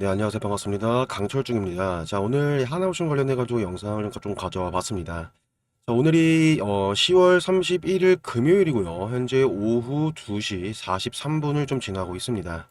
네, 안녕하세요. 반갑습니다. 강철중입니다. 자, 오늘 하나오션 관련해가지고 영상을 좀 가져와 봤습니다. 자, 오늘이 어, 10월 31일 금요일이고요. 현재 오후 2시 43분을 좀 지나고 있습니다.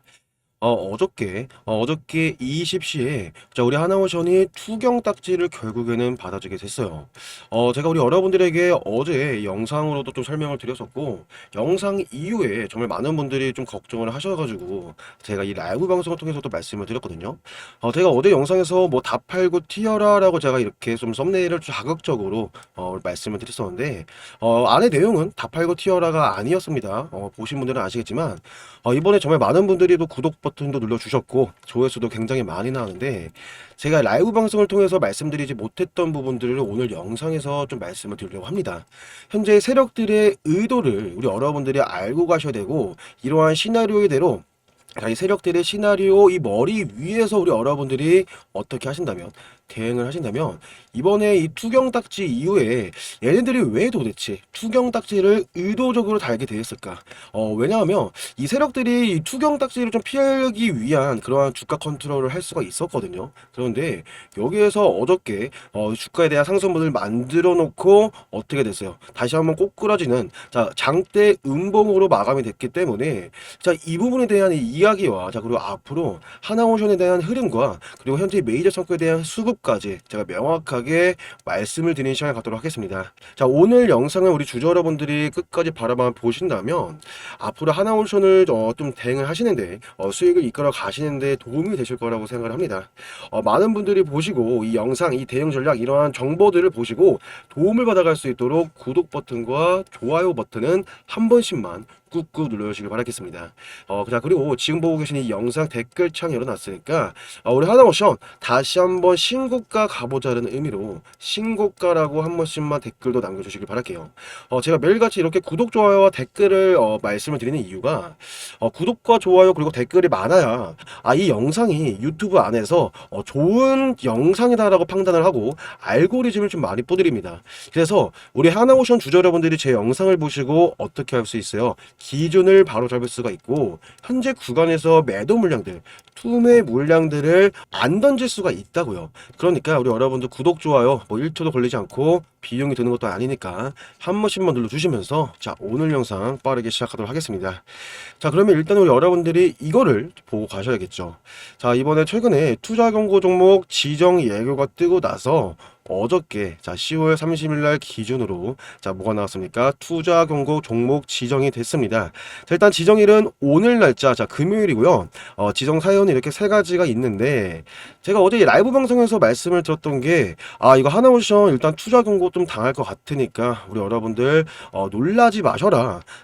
어, 어저께, 어, 어저께 20시에 자, 우리 하나오션이 투경 딱지를 결국에는 받아주게 됐어요. 어, 제가 우리 여러분들에게 어제 영상으로도 좀 설명을 드렸었고, 영상 이후에 정말 많은 분들이 좀 걱정을 하셔가지고, 제가 이 라이브 방송을 통해서도 말씀을 드렸거든요. 어, 제가 어제 영상에서 뭐 다 팔고 튀어라라고 제가 이렇게 좀 썸네일을 자극적으로 어, 말씀을 드렸었는데, 어, 안에 내용은 다 팔고 튀어라가 아니었습니다. 어, 보신 분들은 아시겠지만, 어, 이번에 정말 많은 분들이 또 구독 버튼도 눌러주셨고 조회수도 굉장히 많이 나왔는데 제가 라이브 방송을 통해서 말씀드리지 못했던 부분들을 오늘 영상에서 좀 말씀을 드리려고 합니다. 현재 세력들의 의도를 우리 여러분들이 알고 가셔야 되고 이러한 시나리오대로 자, 이 세력들의 시나리오 이 머리 위에서 우리 여러분들이 어떻게 하신다면 대응을 하신다면 이번에 이 투경 딱지 이후에 얘네들이 왜 도대체 투경 딱지를 의도적으로 달게 되었을까? 어, 왜냐하면 이 세력들이 이 투경 딱지를 좀 피하기 위한 그러한 주가 컨트롤을 할 수가 있었거든요. 그런데 여기에서 어저께 어, 주가에 대한 상승분을 만들어 놓고 어떻게 됐어요? 다시 한번 꼬꾸라지는 자 장대 음봉으로 마감이 됐기 때문에 자 이 부분에 대한 이 이야기와 자 그리고 앞으로 하나오션에 대한 흐름과 그리고 현재 메이저 성과에 대한 수급 까지 제가 명확하게 말씀을 드리는 시간을 갖도록 하겠습니다. 자 오늘 영상을 우리 주주 여러분들이 끝까지 바라봐 보신다면 앞으로 하나오션을 어, 좀 대응을 하시는데 어, 수익을 이끌어 가시는데 도움이 되실 거라고 생각을 합니다. 어, 많은 분들이 보시고 이 영상, 이 대응 전략 이러한 정보들을 보시고 도움을 받아갈 수 있도록 구독 버튼과 좋아요 버튼은 한 번씩만 꾹꾹 눌러주시길 바라겠습니다. 어, 자, 그리고 지금 보고 계신 이 영상 댓글창 열어놨으니까, 어, 우리 하나모션 다시 한번 신고가 가보자는 의미로 신고가라고 한 번씩만 댓글도 남겨주시길 바랄게요. 어, 제가 매일같이 이렇게 구독, 좋아요와 댓글을 어, 말씀을 드리는 이유가, 어, 구독과 좋아요 그리고 댓글이 많아야, 아, 이 영상이 유튜브 안에서 어, 좋은 영상이다라고 판단을 하고, 알고리즘을 좀 많이 뿌드립니다. 그래서 우리 하나오션 주주 여러분들이 제 영상을 보시고 어떻게 할 수 있어요? 기준을 바로 잡을 수가 있고 현재 구간에서 매도 물량들 투매 물량들을 안 던질 수가 있다고요. 그러니까 우리 여러분들 구독 좋아요 뭐 1초도 걸리지 않고 비용이 드는 것도 아니니까 한 번씩만 눌러주시면서 자 오늘 영상 빠르게 시작하도록 하겠습니다. 자 그러면 일단 우리 여러분들이 이거를 보고 가셔야겠죠. 자 이번에 최근에 투자 경고 종목 지정 예고가 뜨고 나서 어저께 자 10월 30일 날 기준으로 자 뭐가 나왔습니까? 투자 경고 종목 지정이 됐습니다. 자 일단 지정일은 오늘 날짜 자 금요일이고요. 어, 지정 사연이 이렇게 세 가지가 있는데 제가 어제 라이브 방송에서 말씀을 드렸던 게 아 이거 하나오션 일단 투자 경고 좀 당할 것 같으니까 우리 여러분들 어, 놀라지 마셔라.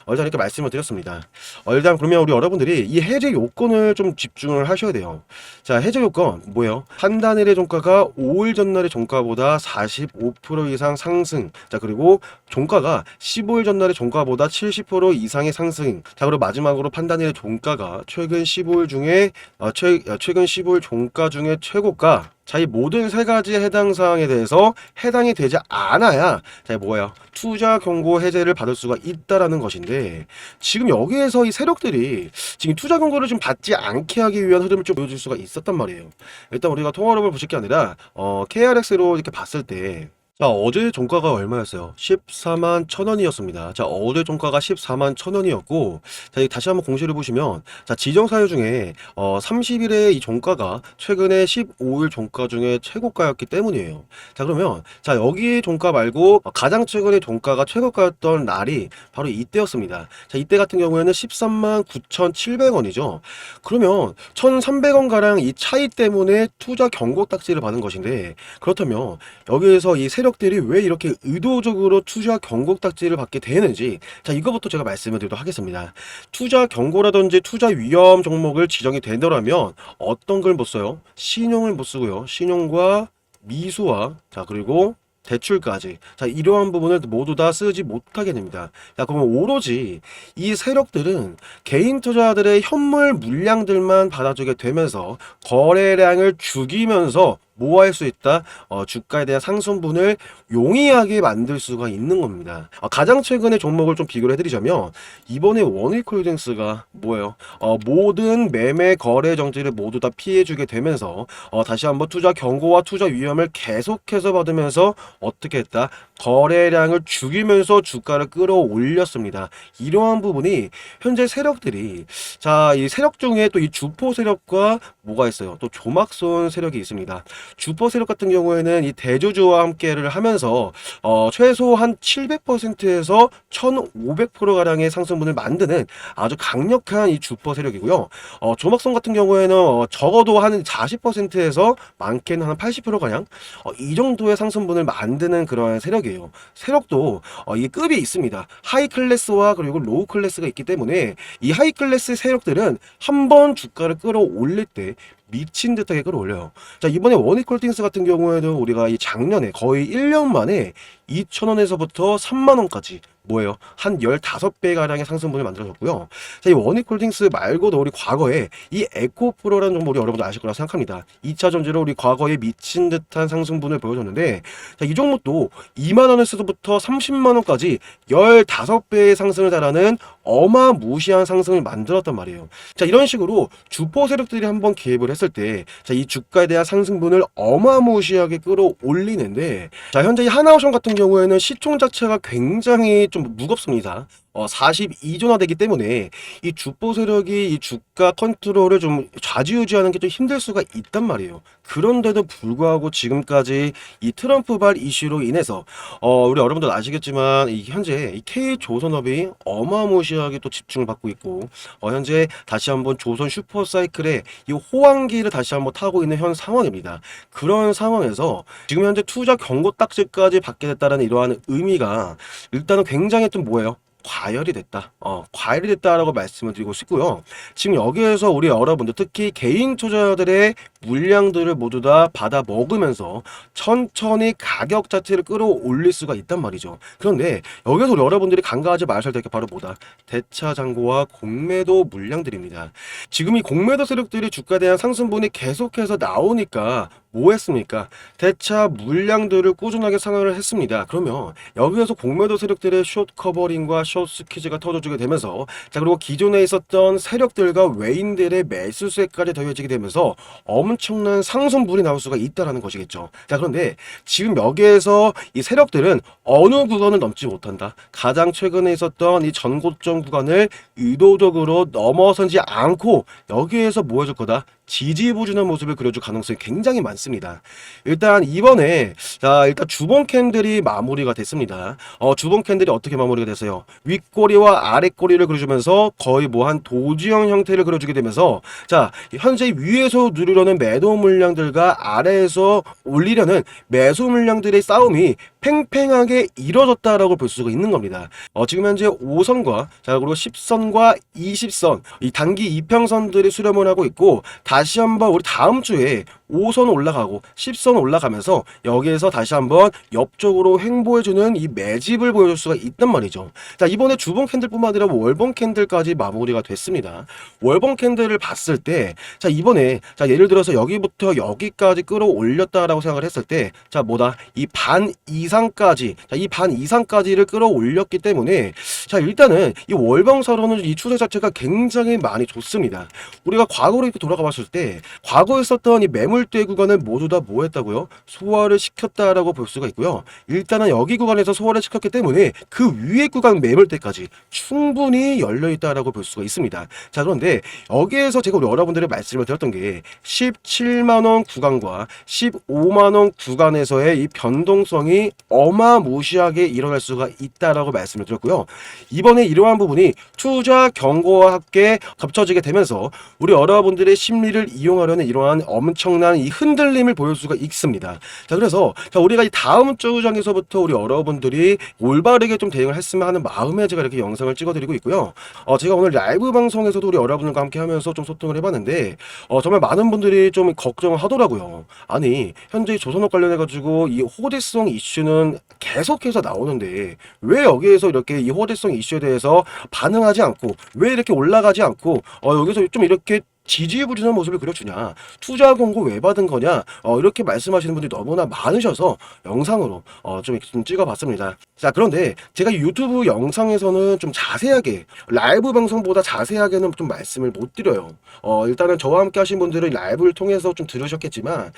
어, 일단 이렇게 말씀을 드렸습니다. 어, 일단 그러면 우리 여러분들이 이 해제 요건을 좀 집중을 하셔야 돼요. 자 해제 요건 뭐예요? 한 단일의 종가가 5일 전날의 종가보다 45% 이상 상승. 자, 그리고 종가가 15일 전날의 종가보다 70% 이상의 상승. 자, 그리고 마지막으로 판단일의 종가가 최근 15일 중에 어, 최, 어, 최근 15일 종가 중에 최고가 자, 이 모든 세 가지 해당 사항에 대해서 해당이 되지 않아야, 자, 뭐예요? 투자 경고 해제를 받을 수가 있다라는 것인데, 지금 여기에서 이 세력들이 지금 투자 경고를 좀 받지 않게 하기 위한 흐름을 좀 보여줄 수가 있었단 말이에요. 일단 우리가 통화로을 보실 게 아니라, 어, KRX로 이렇게 봤을 때, 자, 어제 종가가 얼마였어요? 14만 1000원이었습니다. 자, 어제 종가가 14만 1000원이었고, 자, 이 다시 한번 공시를 보시면, 자, 지정 사유 중에, 어, 30일에 이 종가가 최근에 15일 종가 중에 최고가였기 때문이에요. 자, 그러면, 자, 여기 종가 말고, 어, 가장 최근에 종가가 최고가였던 날이 바로 이때였습니다. 자, 이때 같은 경우에는 13만 9,700원이죠. 그러면, 1,300원 가량 이 차이 때문에 투자 경고 딱지를 받은 것인데, 그렇다면, 여기에서 이세 력들이 왜 이렇게 의도적으로 투자 경고 딱지를 받게 되는지 자 이거부터 제가 말씀을 드리도록 하겠습니다. 투자 경고라든지 투자 위험 종목을 지정이 되더라면 어떤 걸 못 써요? 신용을 못 쓰고요. 신용과 미수와 자 그리고 대출까지 자 이러한 부분을 모두 다 쓰지 못하게 됩니다. 자 그러면 오로지 이 세력들은 개인 투자자들의 현물 물량들만 받아주게 되면서 거래량을 죽이면서 뭐할수 있다? 어, 주가에 대한 상승분을 용이하게 만들 수가 있는 겁니다. 어, 가장 최근의 종목을 좀 비교를 해드리자면 이번에 원익홀딩스가 뭐예요? 어, 모든 매매 거래 정지를 모두 다 피해주게 되면서 어, 다시 한번 투자 경고와 투자 위험을 계속해서 받으면서 어떻게 했다? 거래량을 죽이면서 주가를 끌어올렸습니다. 이러한 부분이 현재 세력들이 자, 이 세력 중에 또 이 주포 세력과 뭐가 있어요? 또 조막손 세력이 있습니다. 주포 세력 같은 경우에는 이 대주주와 함께를 하면서 어, 최소 한 700%에서 1,500% 가량의 상승분을 만드는 아주 강력한 이 주포 세력이고요. 어, 조막손 같은 경우에는 어, 적어도 한 40%에서 많게는 한 80% 가량 어, 이 정도의 상승분을 만드는 그러한 세력이에요. 세력도 어, 이 급이 있습니다. 하이 클래스와 그리고 로우 클래스가 있기 때문에 이 하이 클래스 세력들은 한 번 주가를 끌어올릴 때 미친 듯하게 끌어올려요. 자, 이번에 원익홀딩스 같은 경우에는 우리가 이 작년에 거의 1년 만에 2,000원에서부터 3만원까지 뭐예요? 한 15배 가량의 상승분을 만들어졌고요. 자, 이 원익홀딩스 말고도 우리 과거에 이 에코프로라는 종목 우리 여러분들 아실 거라 생각합니다. 2차 전지로 우리 과거에 미친 듯한 상승분을 보여줬는데 자, 이 종목도 2만 원에서부터 30만 원까지 15배의 상승을 달하는 어마무시한 상승을 만들었단 말이에요. 자, 이런 식으로 주포 세력들이 한번 개입을 했을 때, 자, 이 주가에 대한 상승분을 어마무시하게 끌어올리는데, 자, 현재 이 하나오션 같은 경우에는 시총 자체가 굉장히 좀 무겁습니다. 어, 42조나 되기 때문에 이 주포 세력이 이 주가 컨트롤을 좀 좌지우지하는 게 좀 힘들 수가 있단 말이에요. 그런데도 불구하고 지금까지 이 트럼프발 이슈로 인해서 어, 우리 여러분들 아시겠지만 이 현재 이 K 조선업이 어마무시하게 또 집중을 받고 있고 어, 현재 다시 한번 조선 슈퍼사이클의 이 호황기를 다시 한번 타고 있는 현 상황입니다. 그런 상황에서 지금 현재 투자 경고 딱지까지 받게 됐다는 이러한 의미가 일단은 굉장히 좀 뭐예요? 과열이 됐다. 어, 과열이 됐다라고 말씀을 드리고 싶고요. 지금 여기에서 우리 여러분들 특히 개인 투자자들의 물량들을 모두 다 받아 먹으면서 천천히 가격 자체를 끌어올릴 수가 있단 말이죠. 그런데 여기서 우리 여러분들이 간과하지 마셔야 될 게 바로 뭐다? 대차 잔고와 공매도 물량들입니다. 지금 이 공매도 세력들이 주가에 대한 상승분이 계속해서 나오니까 뭐 했습니까? 대차 물량들을 꾸준하게 상환을 했습니다. 그러면 여기에서 공매도 세력들의 숏 커버링과 숏 스퀴즈가 터져주게 되면서 자 그리고 기존에 있었던 세력들과 외인들의 매수세까지 더해지게 되면서 엄청난 상승분이 나올 수가 있다라는 것이겠죠. 자 그런데 지금 여기에서 이 세력들은 어느 구간을 넘지 못한다. 가장 최근에 있었던 이 전고점 구간을 의도적으로 넘어서지 않고 여기에서 뭐 해줄 거다? 지지부진한 모습을 그려줄 가능성이 굉장히 많습니다. 일단 이번에 자 일단 주봉 캔들이 마무리가 됐습니다. 어 주봉 캔들이 어떻게 마무리가 됐어요? 윗꼬리와 아랫꼬리를 그려주면서 거의 뭐 한 도지형 형태를 그려주게 되면서 자 현재 위에서 누르려는 매도 물량들과 아래에서 올리려는 매수 물량들의 싸움이 팽팽하게 이뤄졌다라고 볼 수가 있는 겁니다. 어, 지금 현재 5선과 자 그리고 10선과 20선 이 단기 이평선들이 수렴을 하고 있고 다시 한번 우리 다음 주에 5선 올라가고 10선 올라가면서 여기에서 다시 한번 옆쪽으로 횡보해주는 이 매집을 보여줄 수가 있단 말이죠. 자 이번에 주봉 캔들뿐만 아니라 월봉 캔들까지 마무리가 됐습니다. 월봉 캔들을 봤을 때 자 이번에 자 예를 들어서 여기부터 여기까지 끌어올렸다라고 생각을 했을 때 자 뭐다 이 반 이상까지 자 이 반 이상까지를 끌어올렸기 때문에 자 일단은 이 월봉사로는 이 추세 자체가 굉장히 많이 좋습니다. 우리가 과거로 이렇게 돌아가 봤을 때 과거에 있었던 이 매물 대 구간을 모두 다 뭐 했다고요? 소화를 시켰다라고 볼 수가 있고요. 일단은 여기 구간에서 소화를 시켰기 때문에 그 위에 구간 매물대까지 충분히 열려 있다라고 볼 수가 있습니다. 자 그런데 여기에서 제가 우리 여러분들의 말씀을 드렸던 게 17만 원 구간과 15만 원 구간에서의 이 변동성이 어마무시하게 일어날 수가 있다라고 말씀을 드렸고요. 이번에 이러한 부분이 투자 경고와 함께 겹쳐지게 되면서 우리 여러분들의 심리를 이용하려는 이러한 엄청난 엄청난 이 흔들림을 보일 수가 있습니다. 자, 그래서 자, 우리가 이 다음 주장에서부터 우리 여러분들이 올바르게 좀 대응을 했으면 하는 마음에 제가 이렇게 영상을 찍어드리고 있고요. 어, 제가 오늘 라이브 방송에서도 우리 여러분들과 함께 하면서 좀 소통을 해봤는데, 어, 정말 많은 분들이 좀 걱정을 하더라고요. 아니, 현재 조선업 관련해가지고 이 호재성 이슈는 계속해서 나오는데, 왜 여기에서 이렇게 이 호재성 이슈에 대해서 반응하지 않고, 왜 이렇게 올라가지 않고, 어, 여기서 좀 이렇게 지지부진한 모습을 그려주냐? 투자 공고 왜 받은 거냐? 어, 이렇게 말씀하시는 분들이 너무나 많으셔서 영상으로 어, 좀, 좀 찍어봤습니다. 자 그런데 제가 유튜브 영상에서는 좀 자세하게 라이브 방송보다 자세하게는 좀 말씀을 못 드려요. 어, 일단은 저와 함께 하신 분들은 라이브를 통해서 좀 들으셨겠지만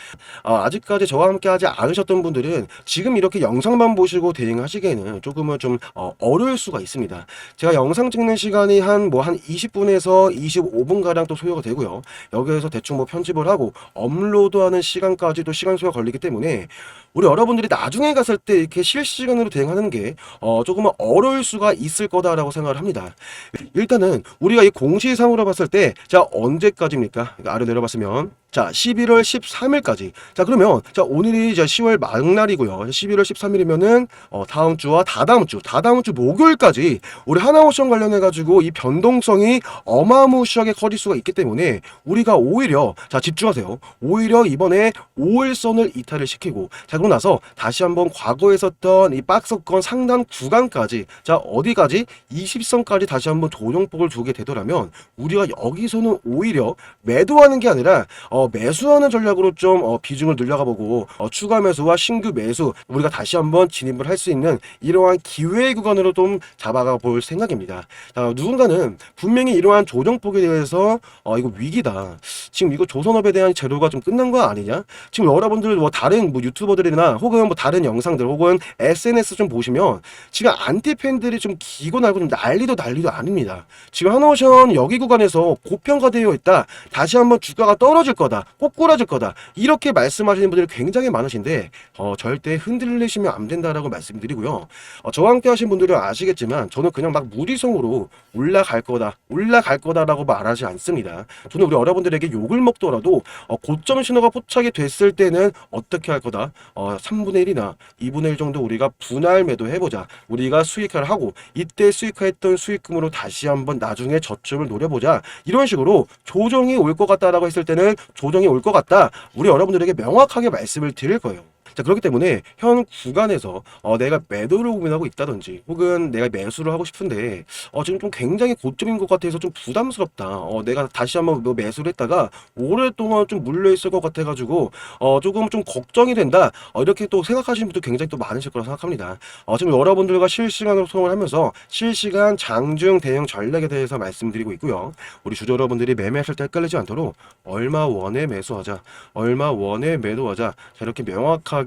어, 아직까지 저와 함께 하지 않으셨던 분들은 지금 이렇게 영상만 보시고 대응하시기에는 조금은 좀 어, 어려울 수가 있습니다. 제가 영상 찍는 시간이 한 뭐한 20분에서 25분 가량 또 소요가 되고 요. 여기에서 대충 뭐 편집을 하고 업로드하는 시간까지도 시간 소요가 걸리기 때문에 우리 여러분들이 나중에 갔을 때 이렇게 실시간으로 대응하는 게 어, 조금은 어려울 수가 있을 거다라고 생각을 합니다. 일단은 우리가 이 공시상으로 봤을 때 자 언제까지입니까? 이거 아래 내려봤으면 자 11월 13일까지 자 그러면 자 오늘이 이제 10월 막날이고요 11월 13일이면은 어, 다음 주와 다다음 주 다다음 주 목요일까지 우리 하나오션 관련해 가지고 이 변동성이 어마무시하게 커질 수가 있기 때문에 우리가 오히려 자 집중하세요 오히려 이번에 5일선을 이탈을 시키고 자 그러고 나서 다시 한번 과거에 썼던 이 박스권 상단 구간까지 자 어디까지 20선까지 다시 한번 조정폭을 두게 되더라면 우리가 여기서는 오히려 매도하는 게 아니라 어, 매수하는 전략으로 좀 어, 비중을 늘려가 보고 어, 추가 매수와 신규 매수 우리가 다시 한번 진입을 할 수 있는 이러한 기회 구간으로 좀 잡아가 볼 생각입니다. 자, 누군가는 분명히 이러한 조정폭에 대해서 어, 이거 위기다. 지금 이거 조선업에 대한 재료가 좀 끝난 거 아니냐? 지금 여러분들 뭐 다른 뭐 유튜버들 이나 혹은 뭐 다른 영상들 혹은 SNS 좀 보시면 지금 안티 팬들이 좀 기고 날고 좀 난리도 난리도 아닙니다. 지금 하나오션 여기 구간에서 고평가되어 있다. 다시 한번 주가가 떨어질 거다. 꼬꾸라질 거다. 이렇게 말씀하시는 분들이 굉장히 많으신데 어, 절대 흔들리시면 안 된다라고 말씀드리고요. 어, 저와 함께 하신 분들은 아시겠지만 저는 그냥 막 무리성으로 올라갈 거다. 올라갈 거다라고 말하지 않습니다. 저는 우리 여러분들에게 욕을 먹더라도 어, 고점 신호가 포착이 됐을 때는 어떻게 할 거다. 어, 3분의 1이나 2분의 1 정도 우리가 분할 매도 해보자. 우리가 수익화를 하고 이때 수익화했던 수익금으로 다시 한번 나중에 저점을 노려보자. 이런 식으로 조정이 올 것 같다라고 했을 때는 조정이 올 것 같다. 우리 여러분들에게 명확하게 말씀을 드릴 거예요. 자 그렇기 때문에 현 구간에서 어, 내가 매도를 고민하고 있다든지 혹은 내가 매수를 하고 싶은데 어, 지금 좀 굉장히 고점인 것 같아서 좀 부담스럽다. 어, 내가 다시 한번 뭐 매수를 했다가 오랫동안 좀 물려 있을 것 같아가지고 어, 조금 좀 걱정이 된다. 어, 이렇게 또 생각하시는 분들 굉장히 또 많으실 거라 생각합니다. 어, 지금 여러분들과 실시간으로 소통을 하면서 실시간 장중 대응 전략에 대해서 말씀드리고 있고요. 우리 주주 여러분들이 매매하실 때 헷갈리지 않도록 얼마 원에 매수하자, 얼마 원에 매도하자, 자, 이렇게 명확하게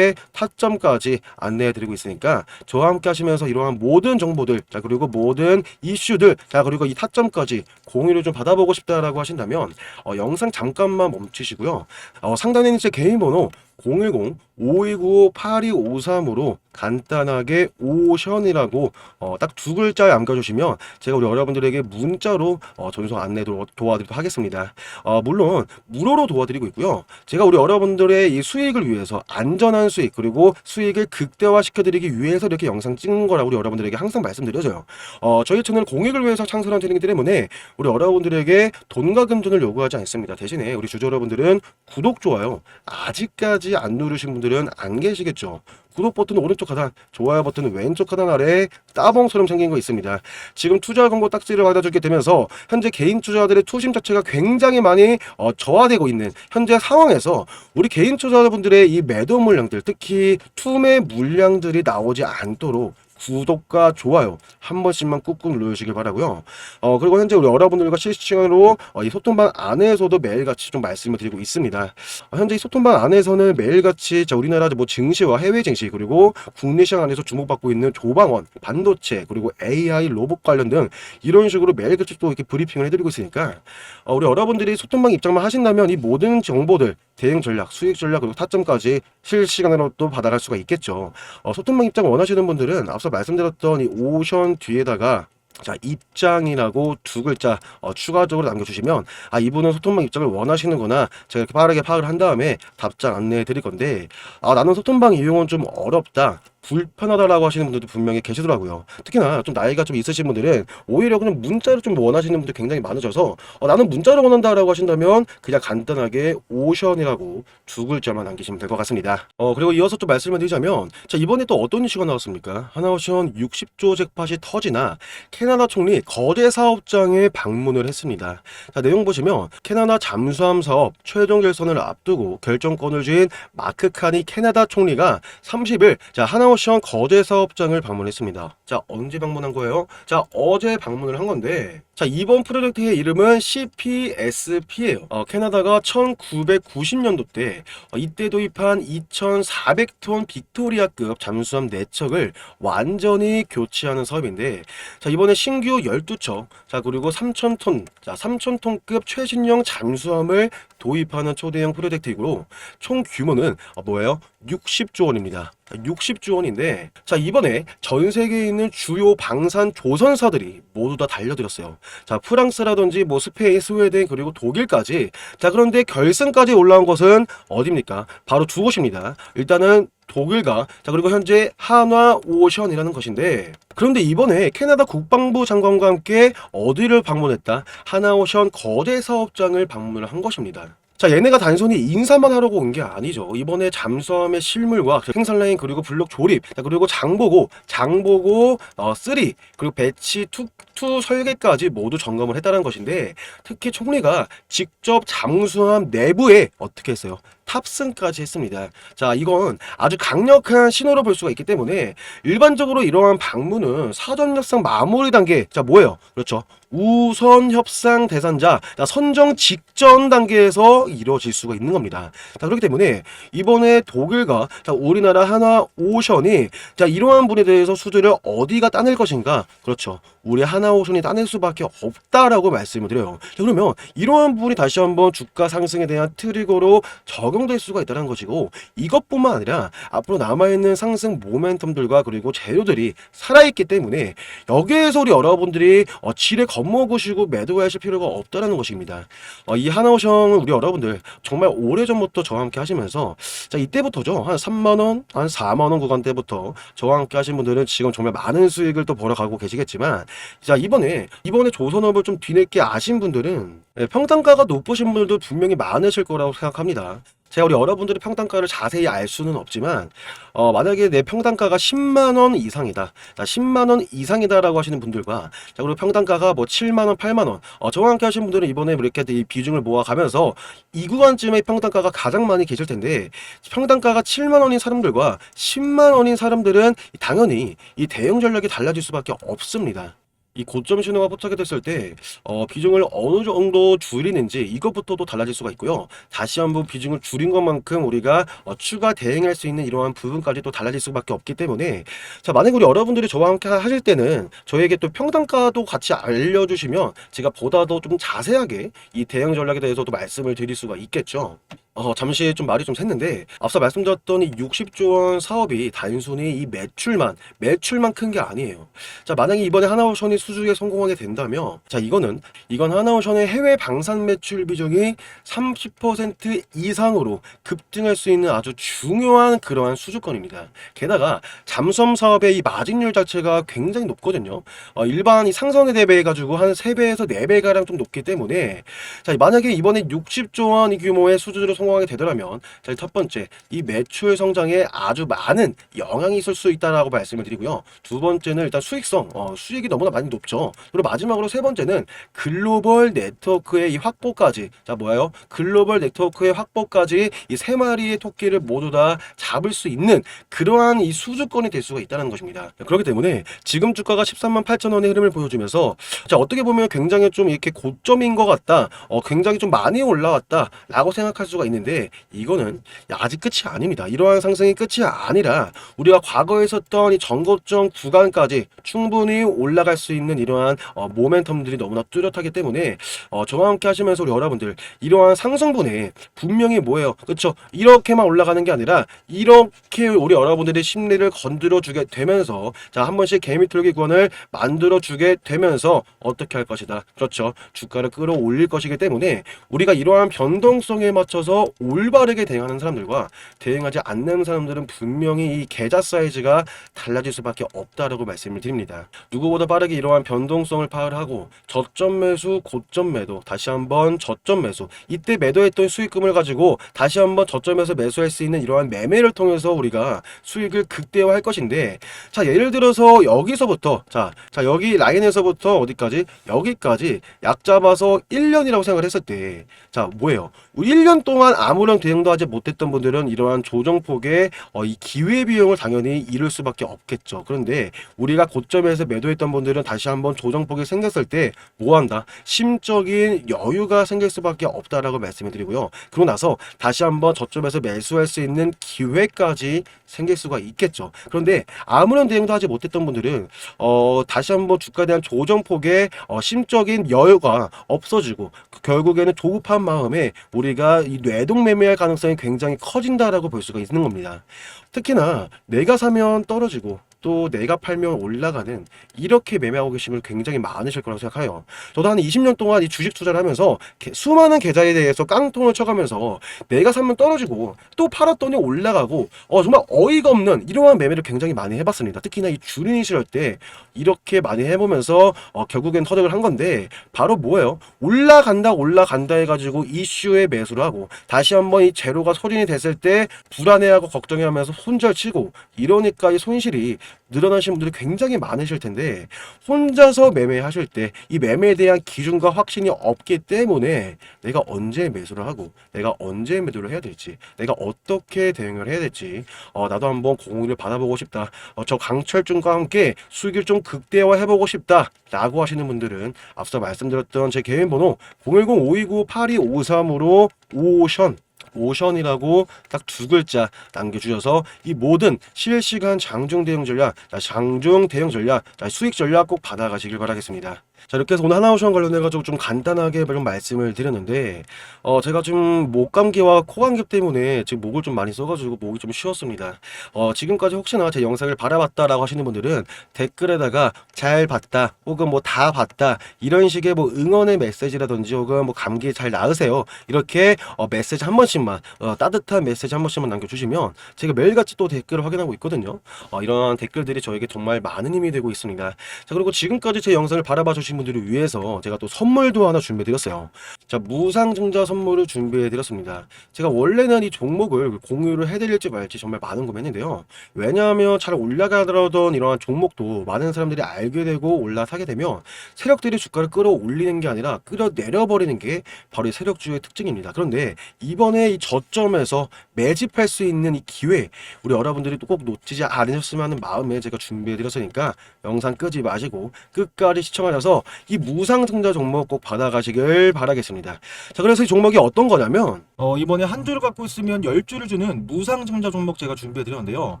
타점까지 안내해 드리고 있으니까 저와 함께 하시면서 이러한 모든 정보들, 자, 그리고 모든 이슈들, 자, 그리고 이 타점까지 공유를 좀 받아보고 싶다라고 하신다면 어, 영상 잠깐만 멈추시고요. 어, 상단에 있는 제 개인 번호 010-5295-8253으로 간단하게 오션이라고 어, 딱 두 글자 남겨주시면 제가 우리 여러분들에게 문자로 어, 전송 안내 도, 도와드리도록 하겠습니다. 어, 물론 무료로 도와드리고 있고요. 제가 우리 여러분들의 이 수익을 위해서 안전한 수익 그리고 수익을 극대화시켜드리기 위해서 이렇게 영상 찍는 거라고 우리 여러분들에게 항상 말씀드려져요. 어, 저희 채널 공익을 위해서 창설한 채널이기 때문에 우리 여러분들에게 돈과 금전을 요구하지 않습니다. 대신에 우리 주주 여러분들은 구독, 좋아요 아직까지 안 누르신 분들은 안 계시겠죠. 구독 버튼 오른쪽 하단, 좋아요 버튼 왼쪽 하단 아래 따봉처럼 생긴 거 있습니다. 지금 투자 광고 딱지를 받아주게 되면서 현재 개인 투자자들의 투심 자체가 굉장히 많이 어, 저하되고 있는 현재 상황에서 우리 개인 투자자분들의 이 매도 물량들, 특히 투매 물량들이 나오지 않도록 구독과 좋아요 한 번씩만 꾹꾹 눌러주시길 바라고요. 어 그리고 현재 우리 여러분들과 실시간으로 어, 이 소통방 안에서도 매일같이 좀 말씀을 드리고 있습니다. 어, 현재 이 소통방 안에서는 매일같이 자, 우리나라 뭐 증시와 해외 증시 그리고 국내 시장 안에서 주목받고 있는 조방원, 반도체 그리고 AI 로봇 관련 등 이런 식으로 매일같이 또 이렇게 브리핑을 해드리고 있으니까 어, 우리 여러분들이 소통방 입장만 하신다면 이 모든 정보들 대응 전략, 수익 전략 그리고 타점까지 실시간으로 또 받아갈 수가 있겠죠. 어, 소통방 입장 원하시는 분들은 앞서 말씀드렸던 이 오션 뒤에다가 자, 입장이라고 두 글자 어, 추가적으로 남겨주시면 아 이분은 소통방 입장을 원하시는구나. 제가 이렇게 빠르게 파악을 한 다음에 답장 안내해 드릴 건데 아 나는 소통방 이용은 좀 어렵다 불편하다라고 하시는 분들도 분명히 계시더라고요. 특히나 좀 나이가 좀 있으신 분들은 오히려 그냥 문자로 좀 원하시는 분들 굉장히 많으셔서 어, 나는 문자로 원한다라고 하신다면 그냥 간단하게 오션이라고 두 글자만 남기시면 될 것 같습니다. 어 그리고 이어서 좀 말씀을 드리자면 자 이번에 또 어떤 이슈가 나왔습니까? 하나오션 60조 잭팟이 터지나 캐나다 총리 거대 사업장에 방문을 했습니다. 자 내용 보시면 캐나다 잠수함 사업 최종 결선을 앞두고 결정권을 쥔 마크 카니 캐나다 총리가 30일 자 하나오 션 거대 사업장을 방문했습니다. 자 언제 방문한 거예요? 자 어제 방문을 한 건데 자 이번 프로젝트의 이름은 CPSP예요. 어, 캐나다가 1990년도 때 어, 이때 도입한 2,400톤 빅토리아급 잠수함 4척을 완전히 교체하는 사업인데 자 이번에 신규 12척 자 그리고 3,000톤 자 3,000톤급 최신형 잠수함을 도입하는 초대형 프로젝트이고 총 규모는 어, 뭐예요? 60조 원입니다. 60조 원인데 자 이번에 전 세계에 있는 주요 방산 조선사들이 모두 다 달려들었어요. 자 프랑스라든지 뭐 스페인, 스웨덴 그리고 독일까지 자 그런데 결승까지 올라온 것은 어디입니까? 바로 두 곳입니다. 일단은 독일과 자 그리고 현재 한화 오션이라는 것인데 그런데 이번에 캐나다 국방부 장관과 함께 어디를 방문했다? 하나오션 거대 사업장을 방문을 한 것입니다. 자, 얘네가 단순히 인사만 하려고 온 게 아니죠. 이번에 잠수함의 실물과 생산 라인 그리고 블록 조립, 자, 그리고 장보고, 장보고 어, 3, 그리고 배치 2, 2 설계까지 모두 점검을 했다는 것인데 특히 총리가 직접 잠수함 내부에 어떻게 했어요? 탑승까지 했습니다. 자, 이건 아주 강력한 신호로 볼 수가 있기 때문에 일반적으로 이러한 방문은 사전 협상 마무리 단계, 자, 뭐예요? 그렇죠. 우선 협상 대상자, 자, 선정 직전 단계에서 이루어질 수가 있는 겁니다. 자, 그렇기 때문에 이번에 독일과 자, 우리나라 하나 오션이 자, 이러한 분에 대해서 수주를 어디가 따낼 것인가? 그렇죠. 우리 하나오션이 따낼 수밖에 없다라고 말씀을 드려요. 자, 그러면 이러한 부분이 다시 한번 주가 상승에 대한 트리거로 적용될 수가 있다는 것이고 이것뿐만 아니라 앞으로 남아있는 상승 모멘텀들과 그리고 재료들이 살아있기 때문에 여기에서 우리 여러분들이 어, 지레 겁먹으시고 매도하실 필요가 없다는 것입니다. 어, 이 하나오션은 우리 여러분들 정말 오래전부터 저와 함께 하시면서 자 이때부터죠 한 3만원 한 4만원 구간대부터 저와 함께 하신 분들은 지금 정말 많은 수익을 또 벌어가고 계시겠지만 자 이번에 이번에 조선업을 좀 뒤늦게 아신 분들은 예, 평단가가 높으신 분들도 분명히 많으실 거라고 생각합니다. 제가 우리 여러분들이 평단가를 자세히 알 수는 없지만 어, 만약에 내 평단가가 10만 원 이상이다. 자, 10만 원 이상이다라고 하시는 분들과 자, 그리고 평단가가 뭐 7만 원, 8만 원. 어, 저와 함께 하신 분들은 이번에 이렇게 이 비중을 모아 가면서 이 구간쯤에 평단가가 가장 많이 계실 텐데 평단가가 7만 원인 사람들과 10만 원인 사람들은 당연히 이 대응 전략이 달라질 수밖에 없습니다. 이 고점 신호가 포착이 됐을 때 어, 비중을 어느 정도 줄이는지 이것부터도 달라질 수가 있고요. 다시 한번 비중을 줄인 것만큼 우리가 어, 추가 대응할 수 있는 이러한 부분까지 또 달라질 수밖에 없기 때문에 자 만약 우리 여러분들이 저와 함께 하실 때는 저에게 또 평단가도 같이 알려주시면 제가 보다도 좀 자세하게 이 대응 전략에 대해서도 말씀을 드릴 수가 있겠죠. 어, 잠시 좀 말이 좀 샜는데 앞서 말씀드렸던 이 60조 원 사업이 단순히 이 매출만 매출만 큰 게 아니에요. 자 만약에 이번에 하나오션이 수주에 성공하게 된다면 자 이거는 이건 하나오션의 해외 방산 매출 비중이 30% 이상으로 급등할 수 있는 아주 중요한 그러한 수주권입니다. 게다가 잠수함 사업의 이 마진율 자체가 굉장히 높거든요. 어, 일반 이 상선에 대비해 가지고 한 3배에서 4배 가량 좀 높기 때문에 자 만약에 이번에 60조 원 규모의 수주를 성공하게 되더라면 자, 첫 번째 이 매출 성장에 아주 많은 영향이 있을 수 있다라고 말씀을 드리고요. 두 번째는 일단 수익성, 어, 수익이 너무나 많이 높죠. 그리고 마지막으로 세 번째는 글로벌 네트워크의 이 확보까지 자 뭐예요? 글로벌 네트워크의 확보까지 이 세 마리의 토끼를 모두 다 잡을 수 있는 그러한 이 수주권이 될 수가 있다는 것입니다. 그렇기 때문에 지금 주가가 13만 8천 원의 흐름을 보여주면서 자 어떻게 보면 굉장히 좀 이렇게 고점인 것 같다. 어, 굉장히 좀 많이 올라왔다라고 생각할 수가 있는. 있는데 이거는 아직 끝이 아닙니다. 이러한 상승이 끝이 아니라 우리가 과거에 있었던 이 전고점 구간까지 충분히 올라갈 수 있는 이러한 어, 모멘텀들이 너무나 뚜렷하기 때문에 어, 저와 함께 하시면서 우리 여러분들 이러한 상승분에 분명히 뭐예요? 그렇죠? 이렇게만 올라가는 게 아니라 이렇게 우리 여러분들의 심리를 건드려 주게 되면서 자 한 번씩 개미 털기 구간을 만들어 주게 되면서 어떻게 할 것이다. 그렇죠. 주가를 끌어올릴 것이기 때문에 우리가 이러한 변동성에 맞춰서 올바르게 대응하는 사람들과 대응하지 않는 사람들은 분명히 이 계좌 사이즈가 달라질 수밖에 없다라고 말씀을 드립니다. 누구보다 빠르게 이러한 변동성을 파악을 하고 저점 매수, 고점 매도, 다시 한번 저점 매수, 이때 매도했던 수익금을 가지고 다시 한번 저점에서 매수할 수 있는 이러한 매매를 통해서 우리가 수익을 극대화할 것인데 자 예를 들어서 여기서부터 자, 자 여기 라인에서부터 어디까지 여기까지 약 잡아서 1년이라고 생각을 했을 때 자 뭐예요? 1년 동안 아무런 대응도 하지 못했던 분들은 이러한 조정폭의 어, 이 기회 비용을 당연히 잃을 수밖에 없겠죠. 그런데 우리가 고점에서 매도했던 분들은 다시 한번 조정폭이 생겼을 때 뭐한다? 심적인 여유가 생길 수밖에 없다라고 말씀을 드리고요. 그러고 나서 다시 한번 저점에서 매수할 수 있는 기회까지 생길 수가 있겠죠. 그런데 아무런 대응도 하지 못했던 분들은 어, 다시 한번 주가에 대한 조정폭의 어, 심적인 여유가 없어지고 결국에는 조급한 마음에 우리가 이 뇌동 매매할 가능성이 굉장히 커진다라고 볼 수가 있는 겁니다. 특히나 내가 사면 떨어지고 또 내가 팔면 올라가는 이렇게 매매하고 계신 분 굉장히 많으실 거라고 생각해요. 저도 한 20년 동안 이 주식 투자를 하면서 개- 수많은 계좌에 대해서 깡통을 쳐가면서 내가 사면 떨어지고 또 팔았더니 올라가고 어 정말 어이가 없는 이러한 매매를 굉장히 많이 해봤습니다. 특히나 이 주린이 실할 때 이렇게 많이 해보면서 어, 결국엔 터득을 한 건데 바로 뭐예요? 올라간다 올라간다 해가지고 이슈에 매수를 하고 다시 한번 이 제로가 소진이 됐을 때 불안해하고 걱정해하면서 손절치고 이러니까 이 손실이 늘어나신 분들이 굉장히 많으실 텐데 혼자서 매매하실 때 이 매매에 대한 기준과 확신이 없기 때문에 내가 언제 매수를 하고 내가 언제 매도를 해야 될지 내가 어떻게 대응을 해야 될지 어, 나도 한번 공유를 받아보고 싶다. 어, 저 강철중과 함께 수익을 좀 극대화 해보고 싶다 라고 하시는 분들은 앞서 말씀드렸던 제 개인 번호 010-529-8253으로 오션 오션이라고 딱 두 글자 남겨주셔서 이 모든 실시간 장중 대응 전략, 자, 장중 대응 전략, 자, 수익 전략 꼭 받아가시길 바라겠습니다. 자 이렇게 해서 오늘 하나오션 관련해가지고 좀 간단하게 좀 말씀을 드렸는데 어 제가 좀 목감기와 코 감기 때문에 지금 목을 좀 많이 써가지고 목이 좀 쉬었습니다. 어 지금까지 혹시나 제 영상을 바라봤다 라고 하시는 분들은 댓글에다가 잘 봤다 혹은 뭐 다 봤다 이런 식의 뭐 응원의 메시지라든지 혹은 뭐 감기 잘 나으세요 이렇게 어 메시지 한 번씩만 어 따뜻한 메시지 한 번씩만 남겨주시면 제가 매일같이 또 댓글을 확인하고 있거든요. 어 이런 댓글들이 저에게 정말 많은 힘이 되고 있습니다. 자 그리고 지금까지 제 영상을 바라봐 주신 분들을 위해서 제가 또 선물도 하나 준비해 드렸어요. 자 무상증자 선물을 준비해 드렸습니다. 제가 원래는 이 종목을 공유를 해드릴지 말지 정말 많은 고민인데요. 왜냐하면 잘 올라가더라던 이러한 종목도 많은 사람들이 알게 되고 올라사게 되면 세력들이 주가를 끌어올리는 게 아니라 끌어내려버리는 게 바로 이 세력주의 특징입니다. 그런데 이번에 이 저점에서 매집할 수 있는 이 기회 우리 여러분들이 또 꼭 놓치지 않으셨으면 하는 마음에 제가 준비해 드렸으니까 영상 끄지 마시고 끝까지 시청하셔서 이 무상증자 종목 꼭 받아가시길 바라겠습니다. 자 그래서 이 종목이 어떤 거냐면 어, 이번에 한 주를 갖고 있으면 10주를 주는 무상증자 종목 제가 준비해 드렸는데요.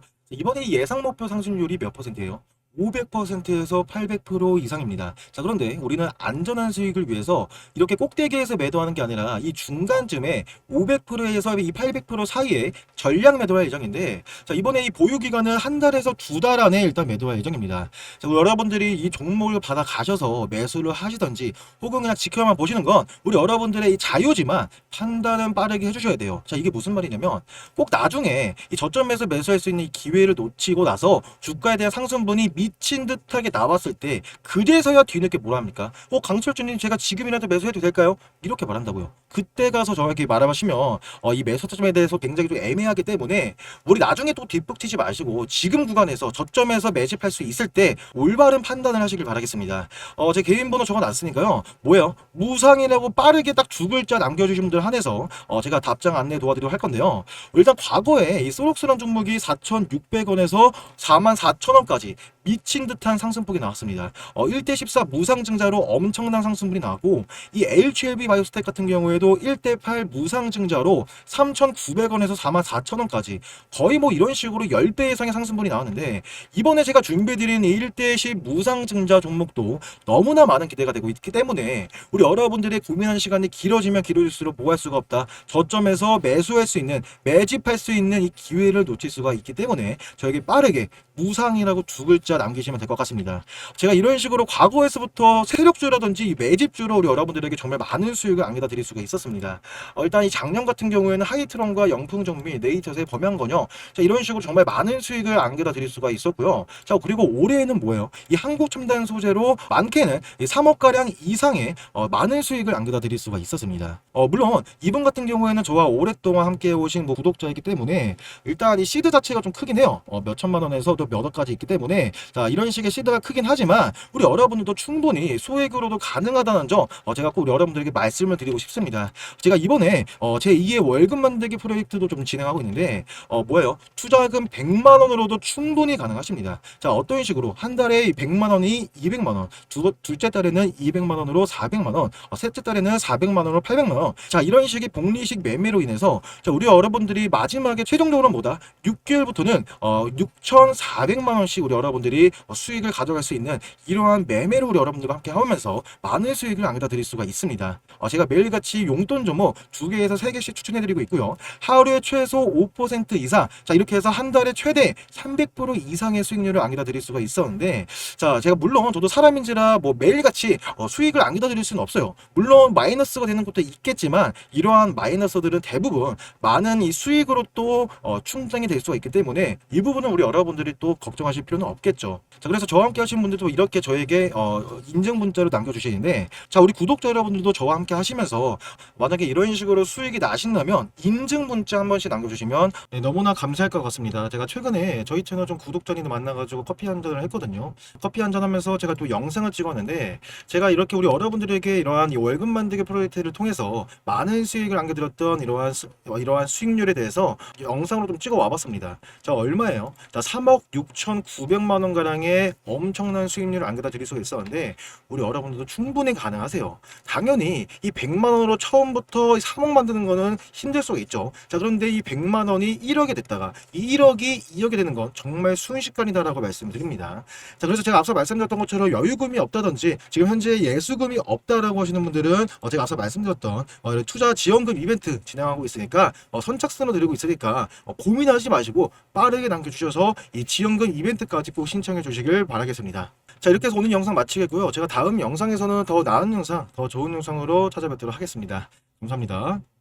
이번에 이 예상 목표 상승률이 몇 퍼센트예요? 500%에서 800% 이상입니다. 자, 그런데 우리는 안전한 수익을 위해서 이렇게 꼭대기에서 매도하는 게 아니라 이 중간쯤에 500%에서 이 800% 사이에 전량 매도할 예정인데, 자, 이번에 이 보유 기간은 한 달에서 두 달 안에 일단 매도할 예정입니다. 자, 여러분들이 이 종목을 받아 가셔서 매수를 하시던지 혹은 그냥 지켜만 보시는 건 우리 여러분들의 이 자유지만 판단은 빠르게 해 주셔야 돼요. 자, 이게 무슨 말이냐면 꼭 나중에 이 저점에서 매수할 수 있는 이 기회를 놓치고 나서 주가에 대한 상승분이 미친 듯하게 나왔을 때 그제서야 뒤늦게 뭐라 합니까? 어 강철주님 제가 지금이라도 매수해도 될까요? 이렇게 말한다고요. 그때 가서 저에게 말하시면 어, 이 매수 타점에 대해서 굉장히 좀 애매하기 때문에 우리 나중에 또 뒷북 치지 마시고 지금 구간에서 저점에서 매집할 수 있을 때 올바른 판단을 하시길 바라겠습니다. 어, 제 개인 번호 적어놨으니까요. 뭐예요? 무상이라고 빠르게 딱 두 글자 남겨주신 분들 한해서 어, 제가 답장 안내 도와드리도록 할 건데요. 일단 과거에 이 소록스란 종목이 4,600원에서 44,000원까지 미친 듯한 상승폭이 나왔습니다. 어, 1대 14 무상증자로 엄청난 상승률이 나왔고 이 HLB 바이오스텍 같은 경우에도 1대 8 무상증자로 3,900원에서 44,000원까지 거의 뭐 이런 식으로 10배 이상의 상승률이 나왔는데 이번에 제가 준비해드린 이 1대 10 무상증자 종목도 너무나 많은 기대가 되고 있기 때문에 우리 여러분들의 고민하는 시간이 길어지면 길어질수록 뭐 할 수가 없다. 저점에서 매수할 수 있는 매집할 수 있는 이 기회를 놓칠 수가 있기 때문에 저에게 빠르게 무상이라고 두 글자 남기시면 될 것 같습니다. 제가 이런 식으로 과거에서부터 세력주라든지 이 매집주로 우리 여러분들에게 정말 많은 수익을 안겨다 드릴 수가 있었습니다. 어, 일단 이 작년 같은 경우에는 하이트론과 영풍정비, 네이처의 범양건요. 자, 이런 식으로 정말 많은 수익을 안겨다 드릴 수가 있었고요. 자, 그리고 올해에는 뭐예요? 이 한국 첨단 소재로 많게는 이 3억 가량 이상의 어, 많은 수익을 안겨다 드릴 수가 있었습니다. 어, 물론 이분 같은 경우에는 저와 오랫동안 함께 오신 뭐 구독자이기 때문에 일단 이 시드 자체가 좀 크긴 해요. 어, 몇 천만 원에서 또몇 억까지 있기 때문에 자, 이런 식의 시드가 크긴 하지만 우리 여러분들도 충분히 소액으로도 가능하다는 점 어, 제가 꼭 우리 여러분들에게 말씀을 드리고 싶습니다. 제가 이번에 어, 제 2의 월급 만들기 프로젝트도 좀 진행하고 있는데 어, 뭐예요? 투자금 100만 원으로도 충분히 가능하십니다. 자, 어떤 식으로 한 달에 100만 원이 200만 원, 두, 둘째 달에는 200만 원으로 400만 원, 어, 셋째 달에는 400만 원으로 800만 원. 자, 이런 식의 복리식 매매로 인해서 자, 우리 여러분들이 마지막에 최종적으로 뭐다? 6개월부터는 어, 6,400만 원씩 우리 여러분들이 어, 수익을 가져갈 수 있는 이러한 매매로 우리 여러분들과 함께 하면서 많은 수익을 안겨다 드릴 수가 있습니다. 어, 제가 매일같이 용돈 종목 두 개에서 세 개씩 추천해드리고 있고요. 하루에 최소 5% 이상, 자 이렇게 해서 한 달에 최대 300% 이상의 수익률을 안겨다 드릴 수가 있었는데, 자 제가 물론 저도 사람인지라 뭐 매일같이 어, 수익을 안겨다 드릴 수는 없어요. 물론 마이너스가 되는 것도 있겠지만 이러한 마이너스들은 대부분 많은 이 수익으로 또 어, 충당이 될 수가 있기 때문에 이 부분은 우리 여러분들이 또 걱정하실 필요는 없겠죠. 자 그래서 저와 함께 하신 분들도 이렇게 저에게 어, 인증 문자로 남겨주시는데, 자 우리 구독자 여러분들도 저와 함께 하시면서 만약에 이런 식으로 수익이 나신다면 인증 문자 한 번씩 남겨주시면 네, 너무나 감사할 것 같습니다. 제가 최근에 저희 채널 좀 구독자님들 만나가지고 커피 한 잔을 했거든요. 커피 한 잔 하면서 제가 또 영상을 찍었는데 제가 이렇게 우리 여러분들에게 이러한 이 월급 만들기 프로젝트를 통해서 많은 수익을 안겨드렸던 이러한 수, 어, 이러한 수익률에 대해서 영상으로 좀 찍어 와봤습니다. 자 얼마예요? 자 3억 6,900만 원 가량의 엄청난 수익률을 안겨다 드릴 수가 있었는데 우리 여러분들도 충분히 가능하세요. 당연히 이 100만 원으로 처음부터 3억 만드는 거는 힘들 수가 있죠. 자, 그런데 이 100만 원이 1억이 됐다가 이 1억이 2억이 되는 건 정말 순식간이다라고 말씀드립니다. 자, 그래서 제가 앞서 말씀드렸던 것처럼 여유금이 없다든지 지금 현재 예수금이 없다라고 하시는 분들은 어, 제가 앞서 말씀드렸던 어, 투자 지원금 이벤트 진행하고 있으니까 어, 선착순으로 드리고 있으니까 어, 고민하지 마시고 빠르게 남겨주셔서 이 지원금 이벤트까지 꼭 신청해 주시길 바라겠습니다. 자 이렇게 해서 오늘 영상 마치겠고요. 제가 다음 영상에서는 더 나은 영상, 더 좋은 영상으로 찾아뵙도록 하겠습니다. 감사합니다.